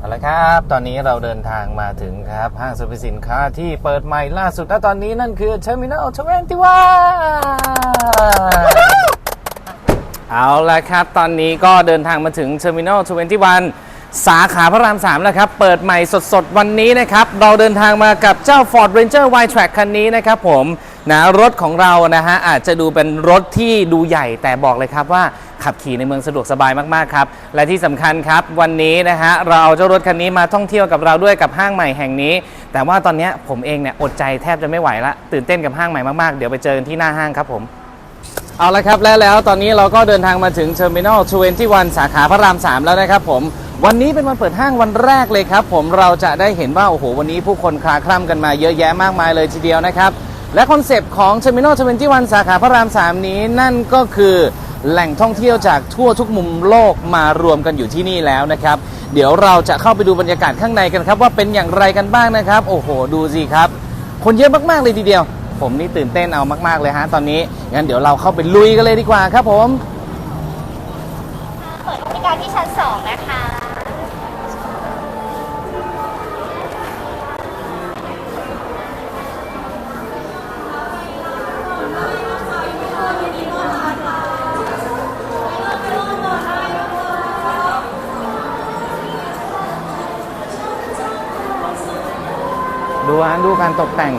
เอาละครับ ตอนนี้เราเดินทางมาถึงครับ ห้างสรรพสินค้าที่เปิดใหม่ล่าสุดและตอนนี้นั่นคือ Terminal 21เอาละครับ ตอนนี้ก็เดินทางมาถึง Terminal 21สาขาพระราม3แล้วครับ เปิดใหม่สดๆ วันนี้นะครับ เราเดินทางมากับเจ้า Ford Ranger Y-Track คันนี้นะครับผม นะรถของเรานะฮะอาจจะดูเป็นรถที่ดูใหญ่แต่บอกเลยครับว่าขับขี่ในเมืองสะดวกสบายมาก ๆ ครับ และที่สำคัญครับ วันนี้นะฮะเราเอาเจ้ารถคันนี้มาท่องเที่ยวกับเราด้วยกับห้างใหม่แห่งนี้ แต่ว่าตอนนี้ผมเองเนี่ยอดใจแทบจะไม่ไหวละตื่นเต้นกับห้างใหม่มากๆ เดี๋ยวไปเจอกันที่หน้าห้างครับผม เอาละครับและแล้วตอนนี้เราก็เดินทางมาถึง Terminal 21 สาขาพระราม 3 แล้วนะครับผมวันนี้เป็นวันเปิดห้างวันแรกเลยครับ ผมเราจะได้เห็นว่าโอ้โหวันนี้ผู้คนคลาคล่ำกันมาเยอะแยะมากมายเลยทีเดียวนะครับ และคอนเซปต์ของ Terminal 21 สาขาพระราม 3 นี้นั่นก็คือแหล่งท่องเที่ยวจากทั่วทุกมุมโลกมารวมกันอยู่ที่นี่แล้วนะครับ เดี๋ยวเราจะเข้าไปดูบรรยากาศข้างในกันครับ ว่าเป็นอย่างไรกันบ้างนะครับ โอ้โห ดูสิครับ คนเยอะมากๆเลยทีเดียว ผมนี่ตื่นเต้นเอามากๆเลยฮะตอนนี้งั้นเดี๋ยวเราเข้าไปลุยกันเลยดีกว่าครับผม เปิดบริการที่ชั้น 2 นะคะ ดูการตกแต่ง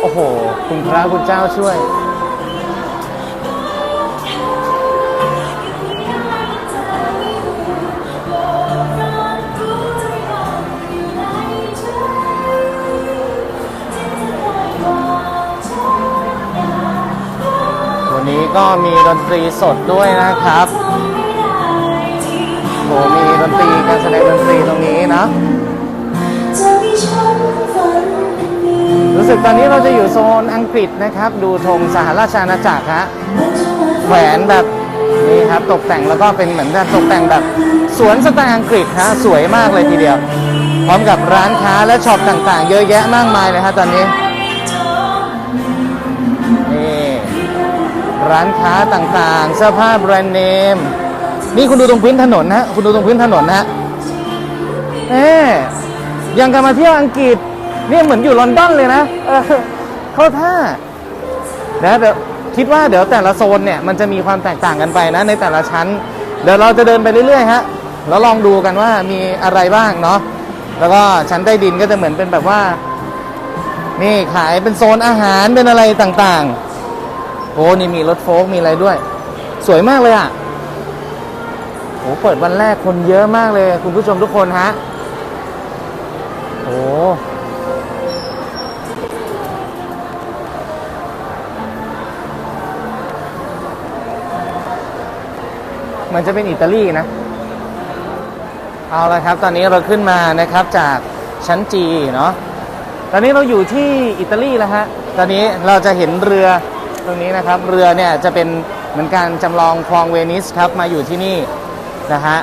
โอ้โห คุณพระคุณเจ้าช่วยวันนี้ก็มีดนตรีสดด้วยนะครับโหมีดนตรีการแสดงดนตรีตรงนี้นะ รู้สึกตอนนี้เราจะอยู่โซนอังกฤษนะครับ ดูธงสหราชอาณาจักรฮะแขวนแบบนี่ครับตกแต่งแล้วก็เป็นเหมือนแบบตกแต่งแบบสวนสไตล์อังกฤษฮะสวยมากเลยทีเดียว พร้อมกับร้านค้าและช็อปต่างๆ เยอะแยะมากมายเลยฮะตอนนี้นี่ร้านค้าต่างๆ เสื้อผ้าแบรนด์เนม นี่คุณดูตรงพื้นถนนนะฮะคุณดูตรงพื้นถนนนะฮะเอ๊ยังกันมาเที่ยวอังกฤษ เนี่ยเหมือนอยู่ลอนดอนเลยนะเข้าท่านะเดี๋ยวคิดว่าเดี๋ยวแต่ละโซนเนี่ยมันจะมีความแตกต่างกันไปนะในแต่ละชั้น เดี๋ยวเราจะเดินไปเรื่อยๆฮะแล้วลองดูกันว่ามีอะไรบ้างเนาะแล้วก็ชั้นใต้ดินก็จะเหมือนเป็นแบบว่า นี่ขายเป็นโซนอาหารเป็นอะไรต่างๆโอ้นี่มีรถโฟล์กมีอะไรด้วย สวยมากเลยอะโอ้เปิดวันแรกคนเยอะมากเลย คุณผู้ชมทุกคนฮะ มันจะเป็นอิตาลีนะ เอาละครับ ตอนนี้เราขึ้นมานะครับจากชั้นจีเนาะ ตอนนี้เราอยู่ที่อิตาลีแล้วฮะ ตอนนี้เราจะเห็นเรือตรงนี้นะครับ เรือเนี่ยจะเป็นเหมือนการจำลองคลองเวนิสครับมาอยู่ที่นี่นะฮะ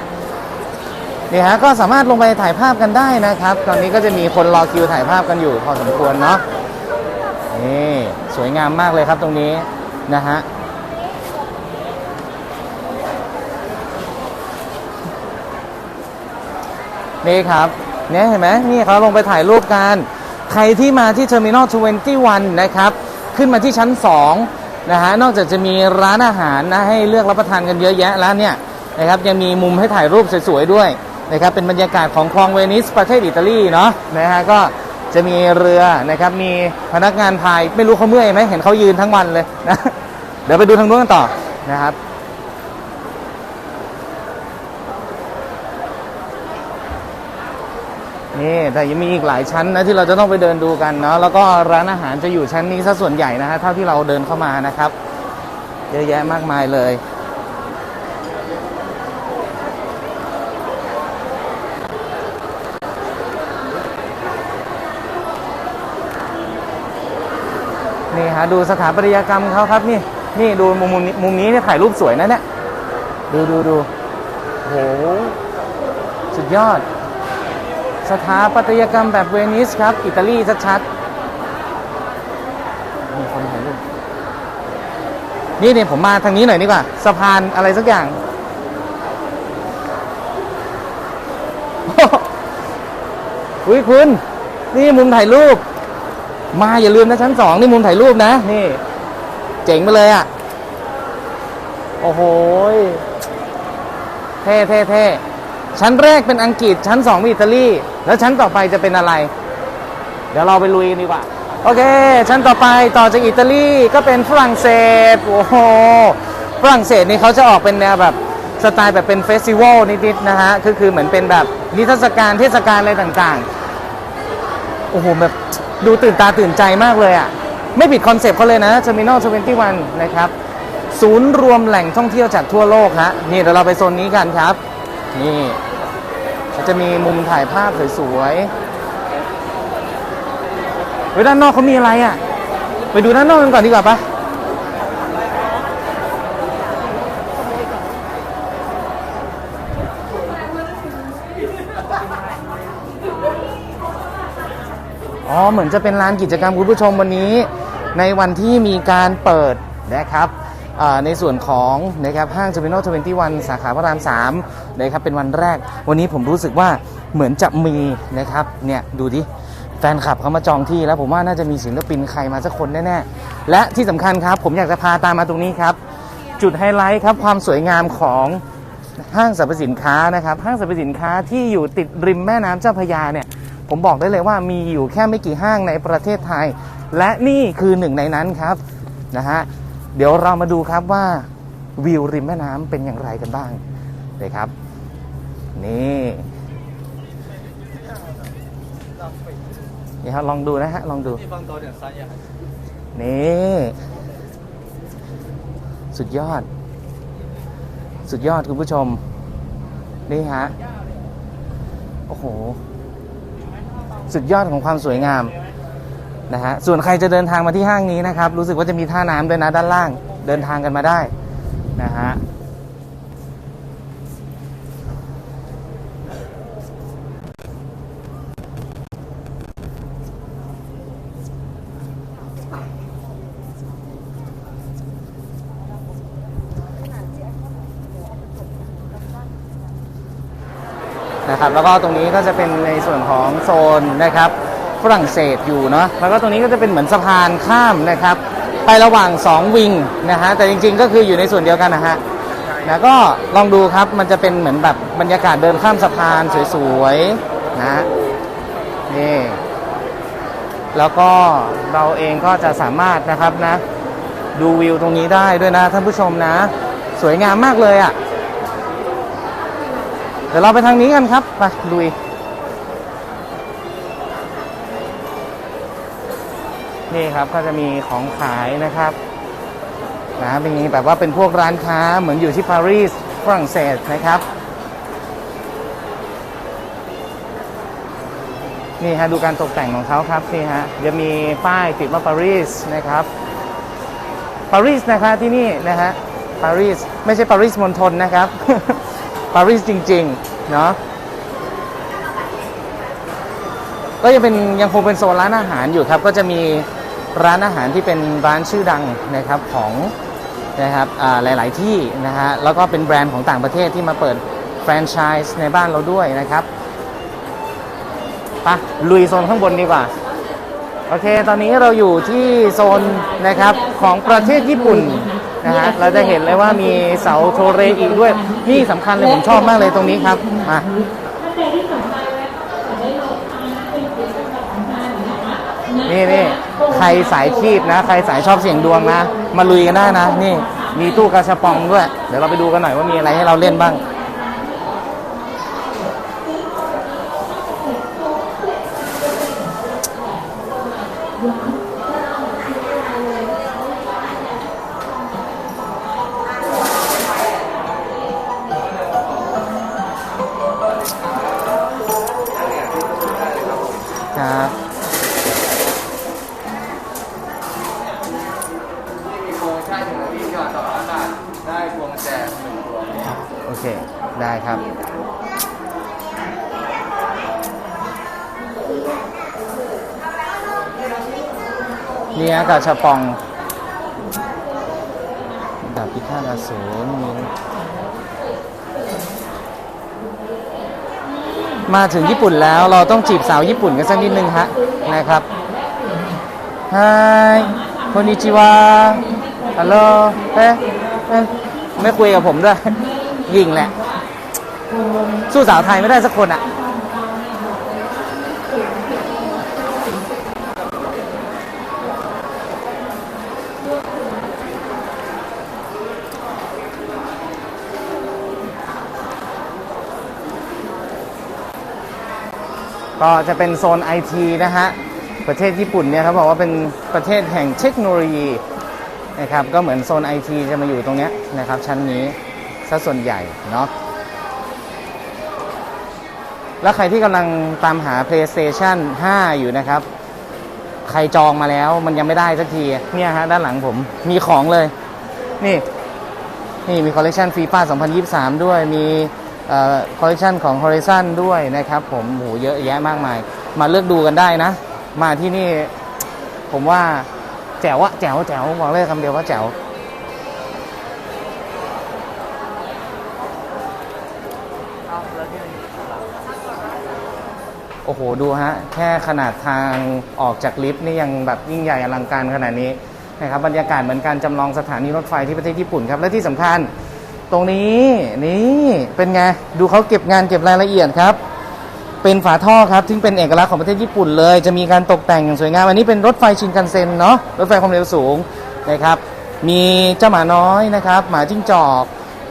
นี่ฮะก็สามารถลงไปถ่ายภาพกันได้นะครับ ตอนนี้ก็จะมีคนรอคิวถ่ายภาพกันอยู่พอสมควรเนาะนี่สวยงามมากเลยครับตรงนี้นะฮะ นี่ครับเนี่ยเห็นไหมนี่เขาลงไปถ่ายรูปกัน ใครที่มาที่ Terminal 21 นะครับ ขึ้นมาที่ชั้น 2 นะฮะ นอกจากจะมีร้านอาหารนะให้เลือกรับประทานกันเยอะแยะแล้วเนี่ยนะครับยังมีมุมให้ถ่ายรูปสวยๆด้วยนะครับเป็นบรรยากาศของคลองเวนิสประเทศอิตาลีเนาะนะฮะก็จะมีเรือนะครับมีพนักงานพายไม่รู้เขาเมื่อยไหมเห็นเขายืนทั้งวันเลยนะเดี๋ยวไปดูทางนู้นกันต่อนะครับ นี่แต่ยังมีอีกหลายชั้นนะที่เราจะต้องไปเดินดูกันเนาะแล้วก็ร้านอาหารจะอยู่ชั้นนี้ซะส่วนใหญ่นะฮะเท่าที่เราเดินเข้ามานะครับ เยอะแยะมากมายเลยนี่ฮะดูสถาปัตยกรรมเขาครับนี่นี่ดูมุมมุมนี้มุมนี้เนี่ยถ่ายรูปสวยนะเนี่ยดูดูดูโหสุดยอด สถาปัตยกรรมแบบเวนิสครับ อิตาลีชัดๆมีคนถ่ายรูปนี่เนี่ยผมมาทางนี้หน่อยดีกว่าสะพานอะไรสักอย่าง อุ้ยคุณ นี่มุมถ่ายรูป มาอย่าลืมนะชั้นสองนี่มุมถ่ายรูปนะ นี่ เจ๋งไปเลยอะ่ะ โอ้โห เท่เท่เท่ ชั้นแรกเป็นอังกฤษชั้นสองเป็นอิตาลีแล้วชั้นต่อไปจะเป็นอะไร เดี๋ยวเราไปลุยกันดีกว่าโอเค ชั้นต่อไปต่อจากอิตาลีก็เป็นฝรั่งเศสโอ้โหฝรั่งเศสนี่เขาจะออกเป็นแนวแบบสไตล์แบบเป็นเฟสติวัลนิดๆนะฮะคือคือเหมือนเป็นแบบนิทรรศการเทศกาลอะไรต่างๆโอ้โหแบบดูตื่นตาตื่นใจมากเลยอะไม่ผิดคอนเซปต์เขาเลยนะ Terminal 21 นะครับ ศูนย์รวมแหล่งท่องเที่ยวจากทั่วโลกฮะนี่เดี๋ยวเราไปโซนนี้กันครับ นี่จะมีมุมถ่ายภาพสวยๆเฮ้ยด้านนอกเขามีอะไรอะ ไปดูด้านนอกกันก่อนดีกว่าปะอ๋อ เหมือนจะเป็นลานกิจกรรมคุณผู้ชมวันนี้ ในวันที่มีการเปิดนะครับ ในส่วนของนะครับห้าง Terminal 21สาขาพระราม3นะครับเป็นวันแรก วันนี้ผมรู้สึกว่าเหมือนจะมีนะครับเนี่ยดูดิแฟนคลับเขามาจองที่แล้วผมว่าน่าจะมีศิลปินใครมาสักคนแน่ๆ และที่สำคัญครับ ผมอยากจะพาตามมาตรงนี้ครับ จุดไฮไลท์ครับความสวยงามของห้างสรรพสินค้านะครับ ห้างสรรพสินค้าที่อยู่ติดริมแม่น้ำเจ้าพระยาเนี่ย ผมบอกได้เลยว่ามีอยู่แค่ไม่กี่ห้างในประเทศไทย และนี่คือหนึ่งในนั้นครับนะฮะ เดี๋ยวเรามาดูครับว่าวิวริมแม่น้ำเป็นอย่างไรกันบ้างเลยครับ นี่นี่ครับลองดูนะฮะ ลองดู นี่ สุดยอด สุดยอดคุณผู้ชม นี่ฮะ โอ้โห สุดยอดของความสวยงาม นะฮะส่วนใครจะเดินทางมาที่ห้างนี้นะครับ รู้สึกว่าจะมีท่าน้ำด้วยนะด้านล่างเดินทางกันมาได้นะฮะนะครับแล้วก็ตรงนี้ก็จะเป็นในส่วนของโซนนะครับ ฝรั่งเศสอยู่เนาะแล้วก็ตรงนี้ก็จะเป็นเหมือนสะพานข้ามนะครับ ไประหว่าง 2 วิงนะฮะแต่จริงๆก็คืออยู่ในส่วนเดียวกันนะฮะแล้วก็ลองดูครับมันจะเป็นเหมือนแบบบรรยากาศเดินข้ามสะพานสวยๆนะนี่แล้วก็เราเองก็จะสามารถนะครับนะ ดูวิวตรงนี้ได้ด้วยนะท่านผู้ชมนะ สวยงามมากเลยอะ เดี๋ยวเราไปทางนี้กันครับ ไปลุย นี่ครับก็จะมีของขายนะครับนะเป็นนี้แบบว่าเป็นพวกร้านค้าเหมือนอยู่ที่ปารีสฝรั่งเศสนะครับ นี่ฮะดูการตกแต่งของเขาครับนี่ฮะจะมีป้ายติดว่าปารีสนะครับปารีสนะคะที่นี่นะฮะปารีสไม่ใช่ปารีสมณฑลนะครับปารีสจริงๆเนาะก็ยังเป็นยังคงเป็นโซนร้านอาหารอยู่ครับ ก็จะมี ร้านอาหารที่เป็นร้านชื่อดังนะครับของนะครับหลาย ๆ ที่นะฮะแล้วก็เป็นแบรนด์ของต่างประเทศที่มาเปิดแฟรนไชส์ในบ้านเราด้วยนะครับไปะลุยโซนข้างบนดีกว่า โอเค ตอนนี้เราอยู่ที่โซนนะครับของประเทศญี่ปุ่นนะฮะเราจะเห็นเลยว่ามีเสาโทเรอีกด้วย นี่สำคัญเลยผมชอบมากเลยตรงนี้ครับ มานี่นี่ รสายชีพนะ ใครสายชอบเสี่ยงดวงนะ มาลุยกันได้นะ นี่มีตู้กระชาปองด้วย เดี๋ยวเราไปดูกันหน่อยว่ามีอะไรให้เราเล่นบ้างค เนี่ยกาชาปองดาบพิฆาตอสูรมาถึงญี่ปุ่นแล้วเราต้องจีบสาวญี่ปุ่นกันสักนิดนึงฮะนะครับฮายคนิจิวาฮัลโหลเอ๊ะไม่คุยกับผมด้วย ยิงแหละ สู้สาวไทยไม่ได้สักคนอะ่ะ ก็จะเป็นโซนไอทีนะฮะ ประเทศญี่ปุ่นเนี่ยเขาบอกว่าเป็นประเทศแห่งเทคโนโลยีนะครับ ก็เหมือนโซนไอทีจะมาอยู่ตรงเนี้ยนะครับ ชั้นนี้ซะส่วนใหญ่เนาะ แล้วใครที่กำลังตามหา PlayStation 5 อยู่นะครับ ใครจองมาแล้วมันยังไม่ได้สักที เนี่ยฮะด้านหลังผมมีของเลย นี่ นี่มีคอลเล t ชันฟีฟ่า2023 ด้วย มี คอลเล t ชันของ Horizon ด้วยนะครับผมโหเยอะแยะมากมาย มาเลือกดูกันได้นะ มาที่นี่ผมว่าแจ๋วอะแจ๋วแจ๋วบอกเลยคำเดียวว่าแจ๋วโอ้โห ดูฮะ แค่ขนาดทางออกจากลิฟต์นี่ยังแบบยิ่งใหญ่อลังการขนาดนี้นะครับบรรยากาศเหมือนการจำลองสถานีรถไฟที่ประเทศญี่ปุ่นครับ และที่สำคัญ ตรงนี้นี่เป็นไงดูเขาเก็บงานเก็บรายละเอียดครับ เป็นฝาท่อครับที่เป็นเอกลักษณ์ของประเทศญี่ปุ่นเลย จะมีการตกแต่งอย่างสวยงามอันนี้เป็นรถไฟชินคันเซ็นเนาะรถไฟความเร็วสูงนะครับ มีเจ้าหมาน้อยนะครับหมาจิ้งจอก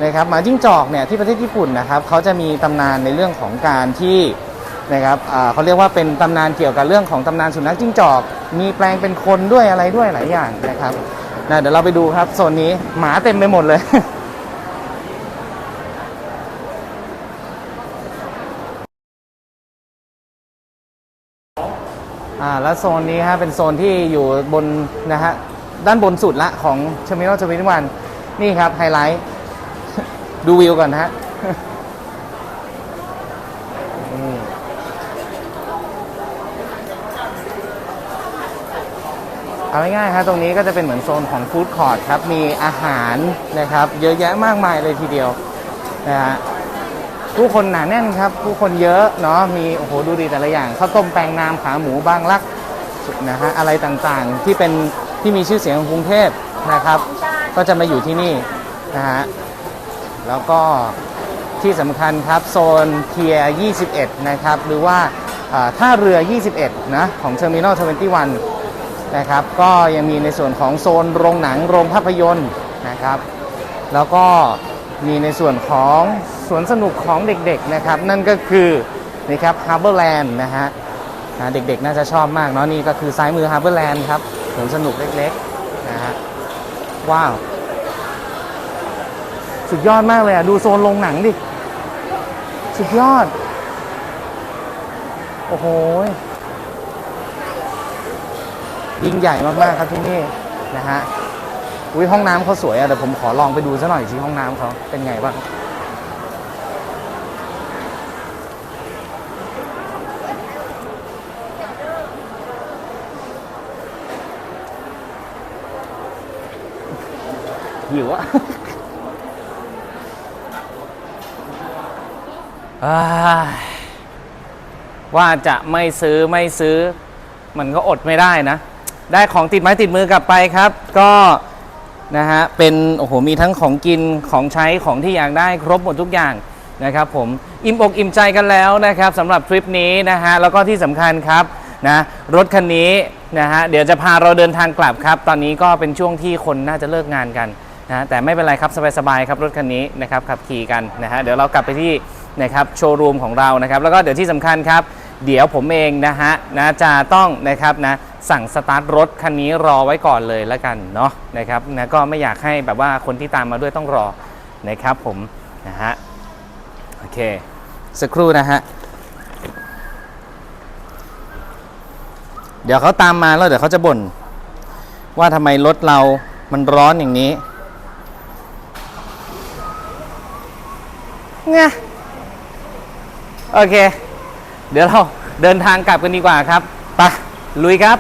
นะครับหมาจิ้งจอกเนี่ยที่ประเทศญี่ปุ่นนะครับเขาจะมีตำนานในเรื่องของการที่นะครับเขาเรียกว่าเป็นตำนานเกี่ยวกับเรื่องของตำนานสุนัขจิ้งจอก มีแปลงเป็นคนด้วยอะไรด้วยหลายอย่างนะครับนะเดี๋ยวเราไปดูครับโซนนี้หมาเต็มไปหมดเลย แล้วโซนนี้ฮะเป็นโซนที่อยู่บนนะฮะด้านบนสุดละของเชมิโนชมินวันนี่ครับไฮไลท์ดูวิวก่อนฮะเอาง่ายๆครับตรงนี้ก็จะเป็นเหมือนโซนของฟู้ดคอร์ทครับ มีอาหารนะครับ เยอะแยะมากมายเลยทีเดียวนะฮะ ผู้คนหนาแน่นครับ ผู้คนเยอะเนาะมีโอ้โหดูดีแต่ละอย่างข้าวต้มแปลงนามขาหมูบางลักนะฮะอะไรต่างๆที่เป็นที่มีชื่อเสียงของกรุงเทพนะครับ ก็จะมาอยู่ที่นี่นะฮะแล้วก็ที่สำคัญครับโซนเทียร์21 นะครับ หรือว่าท่าเรือ 21 นะของ Terminal 21 นะครับ ก็ยังมีในส่วนของโซนโรงหนังโรงภาพยนตร์นะครับ แล้วก็มีในส่วนของ สวนสนุกของเด็กๆนะครับ นั่นก็คือนะครับ Harborland นะฮะนะเด็กๆน่าจะชอบมากเนาะนี่ก็คือซ้ายมือ Harborland ครับสวนสนุกเล็กๆนะฮะว้าว สุดยอดมากเลยอะ ดูโซนโรงหนังดิ สุดยอด โอ้โหยิ่งใหญ่มากๆครับที่นี่นะฮะอุ้ยห้องน้ำเขาสวยอะเดี๋ยวผมขอลองไปดูซะหน่อยสิห้องน้ำเขาเป็นไงบ้าง หิวอะว่าจะไม่ซื้อไม่ซื้อ มันก็อดไม่ได้นะ ได้ของติดไม้ติดมือกลับไปครับ ก็นะฮะเป็นโอ้โหมีทั้งของกินของใช้ของที่อยากได้ครบหมดทุกอย่างนะครับผมอิ่มอกอิ่มใจกันแล้วนะครับสำหรับทริปนี้นะฮะแล้วก็ที่สำคัญครับนะรถคันนี้นะฮะเดี๋ยวจะพาเราเดินทางกลับครับ ตอนนี้ก็เป็นช่วงที่คนน่าจะเลิกงานกัน นะแต่ไม่เป็นไรครับสบายๆครับรถคันนี้นะครับขับขี่กันนะฮะเดี๋ยวเรากลับไปที่นะครับโชว์รูมของเรานะครับแล้วก็เดี๋ยวที่สำคัญครับ เดี๋ยวผมเองนะฮะนะจะต้องนะครับนะสั่งสตาร์ทรถคันนี้รอไว้ก่อนเลยแล้วกันเนาะนะครับนะก็ไม่อยากให้แบบว่าคนที่ตามมาด้วยต้องรอนะครับผมนะฮะโอเคสักครู่นะฮะเดี๋ยวเขาตามมาแล้วเดี๋ยวเขาจะบ่นว่าทำไมรถเรามันร้อนอย่างนี้ ไงโอเค เดี๋ยวเราเดินทางกลับกันดีกว่าครับไปลุยครับ